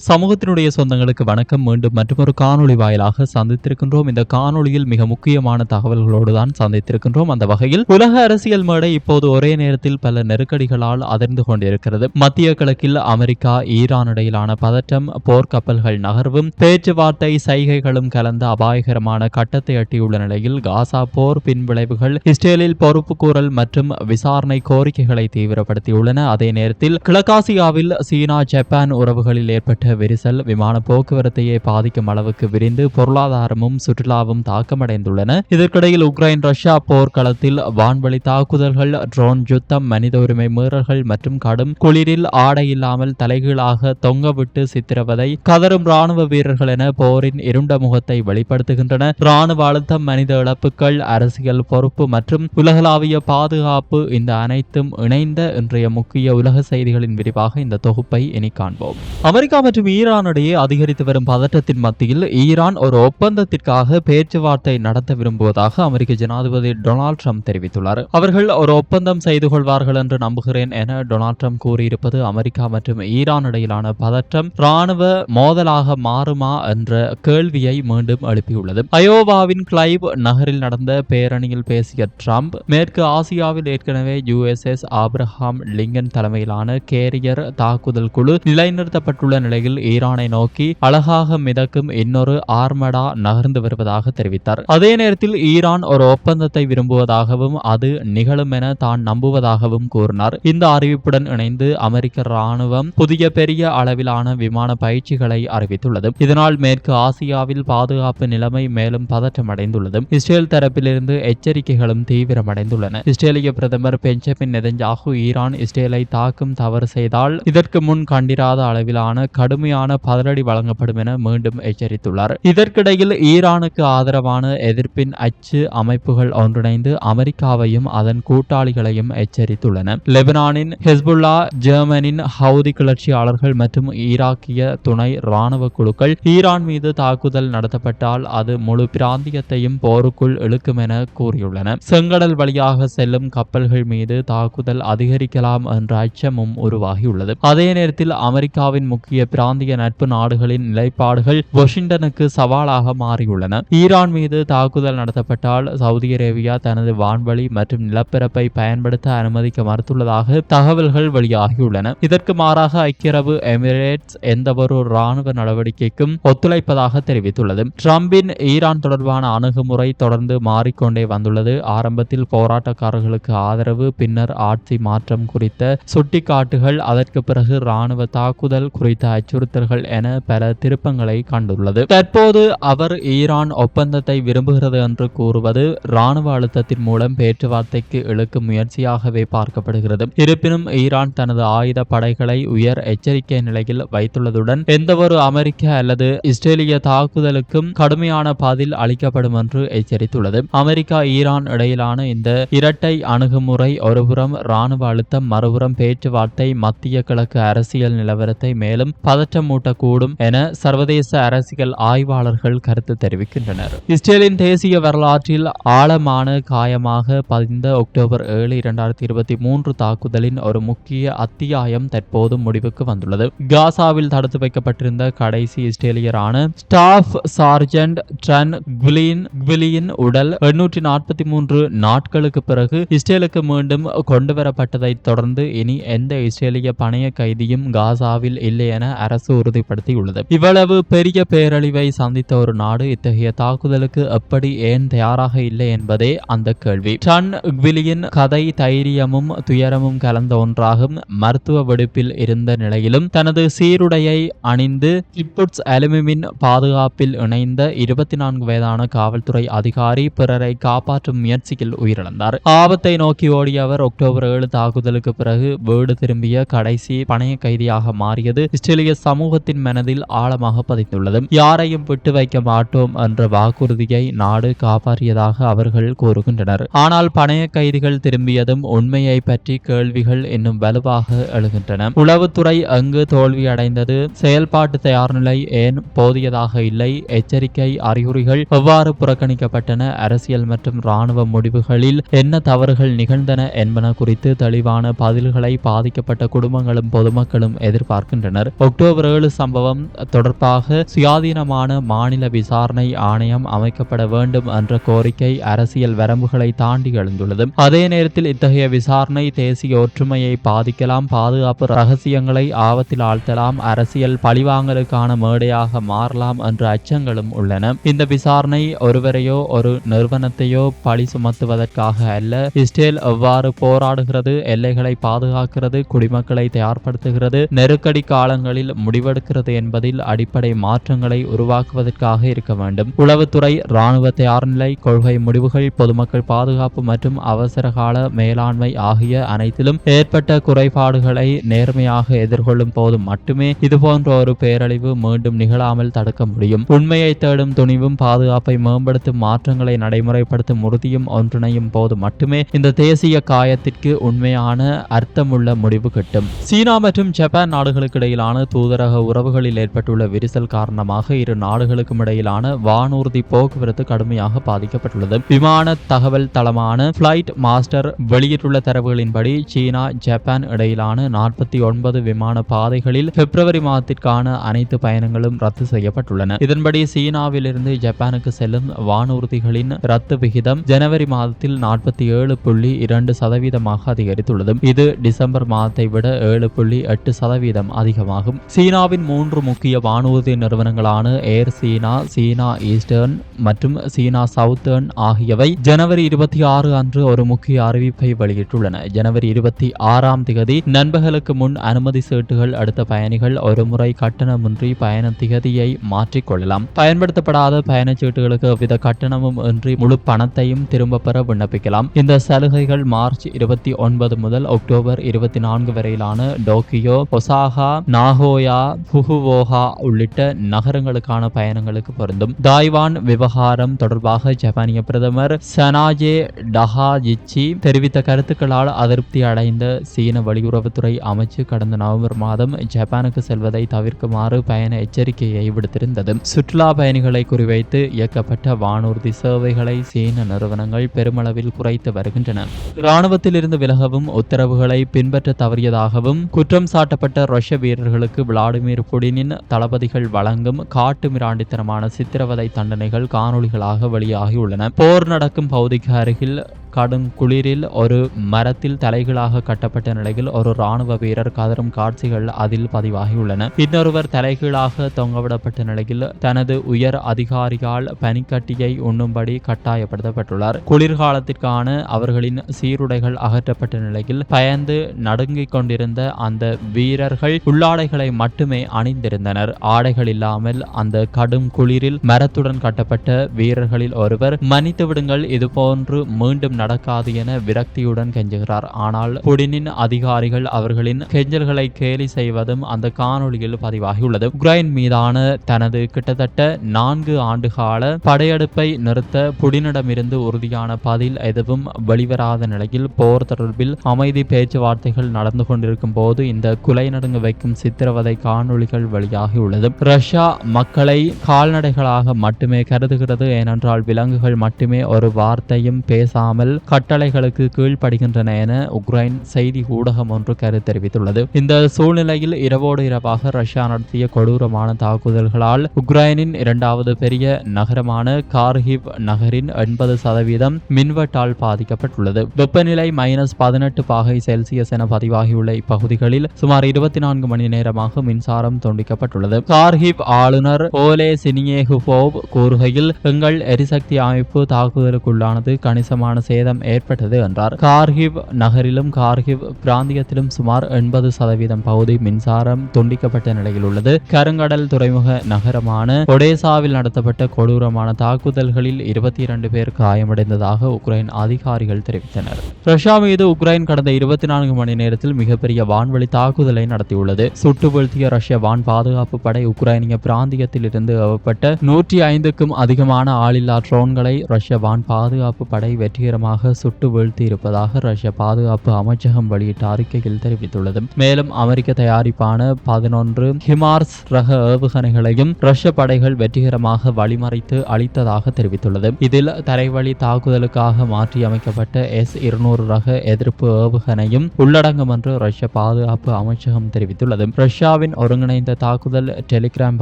சமூகத்தினுடைய சொந்தங்களுக்கு வணக்கம். மீண்டும் மற்றொரு காணொளி வாயிலாக சந்தித்திருக்கின்றோம். இந்த காணொளியில் மிக முக்கியமான தகவல்களோடு தான் சந்தித்திருக்கின்றோம். அந்த வகையில் உலக அரசியல் மேடை இப்போது ஒரே நேரத்தில் பல நெருக்கடிகளால் அதிர்ந்து கொண்டிருக்கிறது. மத்திய கிழக்கில் அமெரிக்கா ஈரான் இடையிலான பதற்றம் போர்க்கப்பல்கள் நகர்வும் பேச்சுவார்த்தை சைகைகளும் கலந்த அபாயகரமான கட்டத்தை எட்டியுள்ள நிலையில் காசா போர் பின்விளைவுகள் இஸ்ரேலில் பொறுப்புக்கூறல் மற்றும் விசாரணை கோரிக்கைகளை தீவிரப்படுத்தியுள்ளன. அதே நேரத்தில் கிழக்காசியாவில் சீனா ஜப்பான் உறவுகளில் ஏற்பட்ட விரிசல் விமான போக்குவரத்தையே பாதிக்கும் அளவுக்கு விரிந்து பொருளாதாரமும் சுற்றுலாவும் தாக்கமடைந்துள்ளன. இதற்கிடையில் உக்ரைன் ரஷ்யா போர்க்களத்தில் வான்வழி தாக்குதல்கள் ட்ரோன் யுத்தம் மனித உரிமை மீறல்கள் மற்றும் கடும் குளிரில் ஆடை இல்லாமல் தலைகீழாக தொங்கவிட்டு சித்திரவதை கதரும் ராணுவ வீரர்கள் என போரின் இருண்ட முகத்தை வெளிப்படுத்துகின்றன. ராணுவ அழுத்தம் மனித இழப்புகள் அரசியல் பொறுப்பு மற்றும் உலகளாவிய பாதுகாப்பு இந்த அனைத்தும் இணைந்த இன்றைய முக்கிய உலக செய்திகளின் விரிவாக இந்த தொகுப்பை இனி காண்போம். அமெரிக்கா மற்றும் ஈரானிடையே அதிகரித்து வரும் பதற்றத்தின் மத்தியில் ஈரான் ஒரு ஒப்பந்தத்திற்காக பேச்சுவார்த்தை நடத்த விரும்புவதாக அமெரிக்க ஜனாதிபதி டொனால்ட் ட்ரம்ப் தெரிவித்துள்ளார். அவர்கள் ஒரு ஒப்பந்தம் செய்து கொள்வார்கள் என்று நம்புகிறேன் என டொனால்ட் ட்ரம்ப் கூறியிருப்பது அமெரிக்கா மற்றும் ஈரான் இடையிலான பதற்றம் ராணுவ மோதலாக மாறுமா என்ற கேள்வியை மீண்டும் எழுப்பியுள்ளது. அயோவாவின் கிளைவ் நகரில் நடந்த பேரணியில் பேசிய ட்ரம்ப் மேற்கு ஆசியாவில் ஏற்கனவே யுஎஸ்எஸ் ஆப்ரஹாம் லிங்கன் தலைமையிலான கேரியர் தாக்குதல் குழு நிலைநிறுத்தப்பட்டுள்ள நிலையில் ஈரானை நோக்கி அழகாக மிதக்கும் இன்னொரு ஆர்மடா நகர்ந்து வருவதாக தெரிவித்தார். அதே நேரத்தில் ஈரான் ஒரு ஒப்பந்தத்தை விரும்புவதாகவும் அது நிகழும் என தான் நம்புவதாகவும் கூறினார். இந்த அறிவிப்புடன் இணைந்து அமெரிக்க ராணுவம் புதிய பெரிய அளவிலான விமான பயிற்சிகளை அறிவித்துள்ளது. இதனால் மேற்கு ஆசியாவில் பாதுகாப்பு நிலைமை மேலும் பதற்றமடைந்துள்ளது. இஸ்ரேல் தரப்பிலிருந்து எச்சரிக்கைகளும் தீவிரமடைந்துள்ளன. இஸ்ரேலிய பிரதமர் பெஞ்சமின் நெதஞ்சாகு ஈரான் இஸ்ரேலை தாக்கும் தவறு செய்தால் இதற்கு முன் கண்டிராத அளவிலான கடுமையான பதிலடி வழங்கப்படும் என மீண்டும் எச்சரித்துள்ளார். இதற்கிடையில் ஈரானுக்கு ஆதரவான எதிர்ப்பின் அச்சு அமைப்புகள் ஒன்றிணைந்து அமெரிக்காவையும் அதன் கூட்டாளிகளையும் எச்சரித்துள்ளன. லெபனானின் ஹெஸ்புல்லா ஜெர்மனின் ஹவுதி கிளர்ச்சியாளர்கள் மற்றும் ஈராக்கிய துணை ராணுவ குழுக்கள் ஈரான் மீது தாக்குதல் நடத்தப்பட்டால் அது முழு பிராந்தியத்தையும் போருக்குள் இழுக்கும் என கூறியுள்ளன. செங்கடல் வழியாக செல்லும் கப்பல்கள் மீது தாக்குதல் அதிகரிக்கலாம் என்ற அச்சமும் உருவாகியுள்ளது. அதே நேரத்தில் அமெரிக்காவின் முக்கிய பிராந்திய பிராந்திய நட்பு நாடுகளின் நிலைப்பாடுகள் வாஷிங்டனுக்கு சவாலாக மாறியுள்ளன. ஈரான் மீது தாக்குதல் நடத்தப்பட்டால் சவுதி அரேபியா தனது வான்வழி மற்றும் நிலப்பரப்பை பயன்படுத்த அனுமதிக்க மறுத்துள்ளதாக தகவல்கள் வெளியாகியுள்ளன. இதற்கு மாறாக ஐக்கிய அரபு எமிரேட்ஸ் எந்தவொரு ராணுவ நடவடிக்கைக்கும் ஒத்துழைப்பதாக தெரிவித்துள்ளது. ட்ரம்பின் ஈரான் தொடர்பான அணுகுமுறை தொடர்ந்து மாறிக்கொண்டே வந்துள்ளது. ஆரம்பத்தில் போராட்டக்காரர்களுக்கு ஆதரவு பின்னர் ஆட்சி மாற்றம் குறித்த சுட்டிக்காட்டுகள் அதற்கு பிறகு ராணுவ தாக்குதல் குறித்த அச்சுறுத்தல்கள் என பல திருப்பங்களை கண்டுள்ளது. தற்போது அவர் ஈரான் ஒப்பந்தத்தை விரும்புகிறது என்று கூறுவது ராணுவ அழுத்தத்தின் மூலம் பேச்சுவார்த்தைக்கு இழுக்கும் முயற்சியாகவே பார்க்கப்படுகிறது. இருப்பினும் ஈரான் தனது ஆயுத படைகளை உயர் எச்சரிக்கை நிலையில் வைத்துள்ளதுடன் எந்தவொரு அமெரிக்க அல்லது இஸ்ரேலிய தாக்குதலுக்கும் கடுமையான பதில் அளிக்கப்படும் என்று எச்சரித்துள்ளது. அமெரிக்கா ஈரான் இடையிலான இந்த இரட்டை அணுகுமுறை ஒருபுறம் ராணுவ அழுத்தம் மறுபுறம் பேச்சுவார்த்தை மத்திய கிழக்கு அரசியல் நிலவரத்தை மேலும் பதற்றம் மூட்டக்கூடும் என சர்வதேச அரசியல் ஆய்வாளர்கள் கருத்து தெரிவிக்கின்றனர். இஸ்ரேலின் தேசிய வரலாற்றில் ஆழமான காயமாக பதிந்த அக்டோபர் ஏழு இரண்டாயிரத்தி இருபத்தி மூன்று தாக்குதலின் ஒரு முக்கிய அத்தியாயம் தற்போது முடிவுக்கு வந்துள்ளது. காசாவில் தடுத்து வைக்கப்பட்டிருந்த கடைசி இஸ்ரேலியரான ஸ்டாஃப் சார்ஜென்ட் ட்ரன் குவிலின் குவிலியின் உடல் எண்ணூற்றி நாற்பத்தி மூன்று நாட்களுக்கு பிறகு இஸ்ரேலுக்கு மீண்டும் கொண்டுவரப்பட்டதைத் தொடர்ந்து இனி எந்த இஸ்ரேலிய பணைய கைதியும் காசாவில் இல்லை என அரசு உறுதிப்படுத்தியுள்ளது. இவ்வளவு பெரிய பேரழிவை சந்தித்த ஒரு நாடு இத்தகைய தாக்குதலுக்கு எப்படி ஏன் தயாராக இல்லை என்பதே அந்த கேள்வி. டன் குவிலியின் கதை தைரியமும் துயரமும் கலந்த ஒன்றாகும். மருத்துவ வெடிப்பில் இருந்த நிலையிலும் தனது சீருடையை அணிந்து கிப்புட்ஸ் அலுமிமின் பாதுகாப்பில் இணைந்த இருபத்தி நான்கு வயதான காவல்துறை அதிகாரி பிறரை காப்பாற்றும் முயற்சியில் உயிரிழந்தார். ஆபத்தை நோக்கி ஓடிய அவர் அக்டோபர் ஏழு தாக்குதலுக்கு பிறகு வீடு திரும்பிய கடைசி பணைய கைதியாக மாறியது. இஸ்ரேலிய சமூகத்தின் மனதில் ஆழமாக பதிந்துள்ளது. யாரையும் விட்டு வைக்க மாட்டோம் என்ற வாக்குறுதியை நாடு காப்பாற்றியதாக அவர்கள் கூறுகின்றனர். ஆனால் பணைய கைதிகள் திரும்பியதும் உண்மையை பற்றி கேள்விகள் இன்னும் வலுவாக எழுகின்றன. உளவுத்துறை அங்கு தோல்வி அடைந்தது செயல்பாட்டு தயார் நிலை ஏன் போதியதாக இல்லை? எச்சரிக்கை அறிகுறிகள் எவ்வாறு புறக்கணிக்கப்பட்டன? அரசியல் மற்றும் இராணுவ முடிவுகளில் என்ன தவறுகள் நிகழ்ந்தன என்பன குறித்து தெளிவான பதில்களை பாதிக்கப்பட்ட குடும்பங்களும் பொதுமக்களும் எதிர்பார்க்கின்றனர். அக்டோபர் ஏழு சம்பவம் தொடர்பாக சுயாதீனமான மாநில விசாரணை ஆணையம் அமைக்கப்பட வேண்டும் என்ற கோரிக்கை அரசியல் வரம்புகளை தாண்டி எழுந்துள்ளது. அதே நேரத்தில் இத்தகைய விசாரணை தேசிய ஒற்றுமையை பாதிக்கலாம் பாதுகாப்பு ரகசியங்களை ஆபத்தில் ஆழ்த்தலாம் அரசியல் பழிவாங்கலுக்கான மேடையாக மாறலாம் என்ற அச்சங்களும் உள்ளன. இந்த விசாரணை ஒருவரையோ ஒரு நிறுவனத்தையோ பழி சுமத்துவதற்காக அல்ல. இஸ்ரேல் எவ்வாறு போராடுகிறது எல்லைகளை பாதுகாக்கிறது குடிமக்களை தயார்படுத்துகிறது நெருக்கடி காலங்களில் முடிவெடுக்கிறது என்பதில் அடிப்படை மாற்றங்களை உருவாக்குவதற்காக இருக்க வேண்டும். உளவுத்துறை இராணுவ தயார்நிலை கொள்கை முடிவுகள் பொதுமக்கள் பாதுகாப்பு மற்றும் அவசரகால மேலாண்மை ஆகிய அனைத்திலும் ஏற்பட்ட குறைபாடுகளை நேர்மையாக எதிர்கொள்ளும் போது மட்டுமே இதுபோன்ற ஒரு பேரழிவு மீண்டும் நிகழாமல் தடுக்க முடியும். உண்மையை தேடும் துணிவும் பாதுகாப்பை மேம்படுத்தும் மாற்றங்களை நடைமுறைப்படுத்தும் உறுதியும் ஒன்றிணையும் போது மட்டுமே இந்த தேசிய காயத்திற்கு உண்மையான அர்த்தமுள்ள முடிவு கிட்டும். சீனா மற்றும் ஜப்பான் நாடுகளுக்கு இடையிலான தூதரக உறவுகளில் ஏற்பட்டுள்ள விரிசல் காரணமாக இரு நாடுகளுக்கும் இடையிலான வானூர்தி போக்குவரத்து கடுமையாக பாதிக்கப்பட்டுள்ளது. விமான தகவல் தளமான பிளைட் மாஸ்டர் வெளியிட்டுள்ள தரவுகளின்படி சீனா ஜப்பான் இடையிலான நாற்பத்தி ஒன்பது விமான பாதைகளில் பிப்ரவரி மாதத்திற்கான அனைத்து பயணங்களும் ரத்து செய்யப்பட்டுள்ளன. இதன்படி சீனாவிலிருந்து ஜப்பானுக்கு செல்லும் வானூர்திகளின் ரத்து விகிதம் ஜனவரி மாதத்தில் நாற்பத்தி ஏழு புள்ளி இரண்டு சதவீதமாக அதிகரித்துள்ளது. இது டிசம்பர் மாதத்தை விட ஏழு புள்ளி எட்டு சதவீதம் அதிகமாகும். சீனாவின் மூன்று முக்கிய வானூர்தி நிறுவனங்களான ஏர் சீனா சீனா ஈஸ்டர்ன் மற்றும் சீனா சவுத்தர்ன் ஆகியவை ஜனவரி இருபத்தி ஆறு அன்று ஒரு முக்கிய அறிவிப்பை வெளியிட்டுள்ளன. ஜனவரி இருபத்தி ஆறாம் திகதி நண்பகலுக்கு முன் அனுமதி சீட்டுகள் அடுத்த பயணிகள் ஒருமுறை கட்டணமின்றி பயண திகதியை மாற்றிக்கொள்ளலாம் பயன்படுத்தப்படாத பயணச்சீட்டுகளுக்கு எவ்வித கட்டணமும் இன்றி முழு பணத்தையும் திரும்ப பெற விண்ணப்பிக்கலாம். இந்த சலுகைகள் மார்ச் இருபத்தி ஒன்பது முதல் அக்டோபர் இருபத்தி நான்கு வரையிலான டோக்கியோ ஒசாகா நாகோய் ஃபுகுவோகா உள்ளிட்ட நகரங்களுக்கான பயணங்களுக்கு பொருந்தும். தாய்வான் விவகாரம் தொடர்பாக ஜப்பானிய பிரதமர் சனாஜே டஹாஜிச்சி தெரிவித்த கருத்துக்களால் அதிருப்தி அடைந்த சீன வெளியுறவுத்துறை அமைச்சு கடந்த நவம்பர் மாதம் ஜப்பானுக்கு செல்வதை தவிர்க்குமாறு பயண எச்சரிக்கையை விடுத்திருந்தது. சுற்றுலா பயணிகளை குறிவைத்து இயக்கப்பட்ட வானூர்தி சேவைகளை சீன நிறுவனங்கள் பெருமளவில் குறைத்து வருகின்றன. இராணுவத்தில் இருந்து விலகவும் உத்தரவுகளை பின்பற்ற தவறியதாகவும் குற்றம் சாட்டப்பட்ட ரஷ்ய வீரர்களுக்கு விளாடிமிர் புடினின் தளபதிகள் வழங்கும் காட்டு மிராண்டித்தனமான சித்திரவதை தண்டனைகள் காணொளிகளாக வெளியாகியுள்ளன. போர் நடக்கும் பகுதிக்கு அருகில் கடும் குளிரில் ஒரு மரத்தில் தலைகளாக கட்டப்பட்ட நிலையில் ஒரு ராணுவ வீரர் கதரும் காட்சிகள் அதில் பதிவாகியுள்ளன. இன்னொருவர் தலைகீழாக தொங்கவிடப்பட்ட நிலையில் தனது உயர் அதிகாரியால் பனிக்கட்டியை உண்ணும்படி கட்டாயப்படுத்தப்பட்டுள்ளார். குளிர்காலத்திற்கான அவர்களின் சீருடைகள் அகற்றப்பட்ட நிலையில் பயந்து நடுங்கிக் கொண்டிருந்த அந்த வீரர்கள் உள்ளாடைகளை மட்டுமே அணிந்திருந்தனர். ஆடைகள் இல்லாமல் அந்த கடும் குளிரில் மரத்துடன் கட்டப்பட்ட வீரர்களில் ஒருவர் மன்னித்து விடுங்கள் இதுபோன்று மீண்டும் நடக்காது என விரக்தியுடன் கெஞ்சுகிறார். ஆனால் புடினின் அதிகாரிகள் அவர்களின் கெஞ்சல்களை கேலி செய்வதும் அந்த காணொலியில் பதிவாகியுள்ளது. உக்ரைன் மீதான தனது கிட்டத்தட்ட நான்கு ஆண்டுகால படையெடுப்பை நிறுத்த புடினிடமிருந்து உறுதியான பதில் எதுவும் வெளிவராத நிலையில் போர் தொடர்பில் அமைதி பேச்சுவார்த்தைகள் நடந்து கொண்டிருக்கும் போது இந்த குலை நடுங்க வைக்கும் சித்திரவதை காணொளிகள் வெளியாகியுள்ளது. ரஷ்யா மக்களை கால்நடைகளாக மட்டுமே கருதுகிறது. ஏனென்றால் விலங்குகள் மட்டுமே ஒரு வார்த்தையும் பேசாமல் கட்டளைகளுக்கு கீழ்ப்படுகின்றன என உக்ரைன் செய்தி ஊடகம் ஒன்று கருத்து தெரிவித்துள்ளது. இந்த சூழ்நிலையில் இரவோடு இரவாக ரஷ்யா நடத்திய கொடூரமான தாக்குதல்களால் உக்ரைனின் இரண்டாவது பெரிய நகரமான கார்கிவ் நகரின் எண்பது சதவீதம் மின்வெட்டால் பாதிக்கப்பட்டுள்ளது. வெப்பநிலை மைனஸ் பதினெட்டு பாகை செல்சியஸ் என பதிவாகியுள்ள இப்பகுதிகளில் சுமார் இருபத்தி நான்கு மணி நேரமாக மின்சாரம் துண்டிக்கப்பட்டுள்ளது. கார்ஹிப் ஆளுநர் ஓலே சினியேகுபோவ் கூறுகையில் எங்கள் எரிசக்தி அமைப்பு தாக்குதலுக்குள்ளானது கணிசமான சேதம் ஏற்பட்டது என்றார். கார்கிவ் நகரிலும் கார்கிவ் பிராந்தியத்திலும் சுமார் எண்பது சதவீதம் பகுதி மின்சாரம் துண்டிக்கப்பட்ட நிலையில் உள்ளது. கருங்கடல் துறைமுக நகரமான ஒடேசாவில் நடத்தப்பட்ட கொடூரமான தாக்குதல்களில் இருபத்தி இரண்டு பேர் காயமடைந்ததாக உக்ரைன் அதிகாரிகள் தெரிவித்தனர். ரஷ்யா மீது உக்ரைன் கடந்த இருபத்தி நான்கு மணி நேரத்தில் மிகப்பெரிய வான்வழி தாக்குதலை நடத்தியுள்ளது. சுட்டு வீழ்த்திய ரஷ்ய வான் பாதுகாப்பு படை உக்ரைனிய பிராந்தியத்தில் இருந்து ஏவப்பட்ட நூற்றி ஐந்துக்கும் அதிகமான ஆளில்லா ட்ரோன்களை ரஷ்ய வான் பாதுகாப்பு படை வெற்றிகரமாக காரணமாக சுட்டு வீழ்த்தியிருப்பதாக ரஷ்ய பாதுகாப்பு அமைச்சகம் வெளியிட்ட அறிக்கையில் தெரிவித்துள்ளது. மேலும் அமெரிக்க தயாரிப்பான பதினொன்று ஹிமார்ஸ் ரக ஏவுகணைகளையும் ரஷ்ய படைகள் வெற்றிகரமாக வழிமறைத்து அளித்ததாக தெரிவித்துள்ளது. இதில் தரைவழி தாக்குதலுக்காக மாற்றியமைக்கப்பட்ட எஸ் இருநூறு ரக எதிர்ப்பு ஏவுகணையும் உள்ளடங்கும் என்று ரஷ்ய பாதுகாப்பு அமைச்சகம் தெரிவித்துள்ளது. ரஷ்யாவின் ஒருங்கிணைந்த தாக்குதல் டெலிகிராம்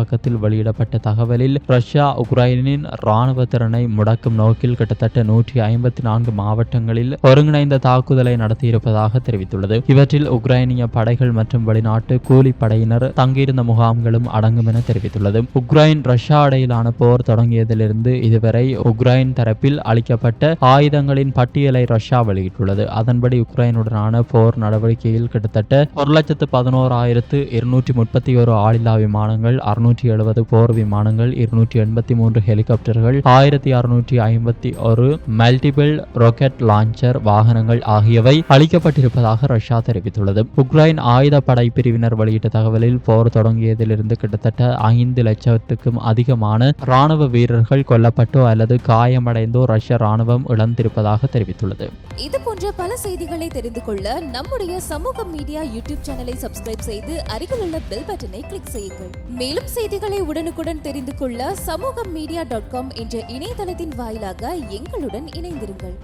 பக்கத்தில் வெளியிடப்பட்ட தகவலில் ரஷ்யா உக்ரைனின் ராணுவ திறனை முடக்கும் நோக்கில் கிட்டத்தட்ட நூற்றி ஐம்பத்தி நான்கு மாவட்டங்களில் ஒருங்கிணைந்த தாக்குதலை நடத்தியிருப்பதாக தெரிவித்துள்ளது. இவற்றில் உக்ரைனிய படைகள் மற்றும் வெளிநாட்டு கூலிப்படையினர் தங்கியிருந்த முகாம்களும் அடங்கும் என தெரிவித்துள்ளது. உக்ரைன் ரஷ்யா இடையிலான போர் தொடங்கியதிலிருந்து இதுவரை உக்ரைன் தரப்பில் அளிக்கப்பட்ட ஆயுதங்களின் பட்டியலை ரஷ்யா வெளியிட்டுள்ளது. அதன்படி உக்ரைனுடனான போர் நடவடிக்கையில் கிட்டத்தட்ட ஒரு லட்சத்து பதினோராயிரத்து இருநூற்றி முப்பத்தி ஒரு ஆளில்லா விமானங்கள் அறுநூற்றி எழுபது போர் விமானங்கள் இருநூற்றி எண்பத்தி மூன்று ஹெலிகாப்டர்கள் ஆயிரத்தி அறுநூற்றி ஐம்பத்தி ஒரு மல்டிபிள் ராக்கெட் லான்ச்சர் வாகனங்கள் ஆகியவை அளிக்கப்பட்டிருப்பதாக ரஷ்யா தெரிவித்துள்ளது. உக்ரைன் படை பிரிவினர் வெளியிட்ட தகவலில் போர் தொடங்கியதிலிருந்து கிட்டத்தட்ட ஐந்து லட்சத்துக்கும் அதிகமான ராணுவ வீரர்கள் கொல்லப்பட்டோ அல்லது காயமடைந்தோ ரஷ்ய ராணுவம் இழந்திருப்பதாக தெரிவித்துள்ளது. இது போன்ற பல செய்திகளை தெரிந்து கொள்ள நம்முடைய சமூக மீடியா யூடியூப் சேனலை சப்ஸ்கிரைப் செய்து அருகில் உள்ள பெல் பட்டனை கிளிக் செய்யுங்கள். மேலும் செய்திகளை உடனுக்குடன் தெரிந்து கொள்ள சமூக மீடியா டாட் காம் என்ற இணையதளத்தின் வாயிலாக எங்களுடன் இணைந்திருங்கள்.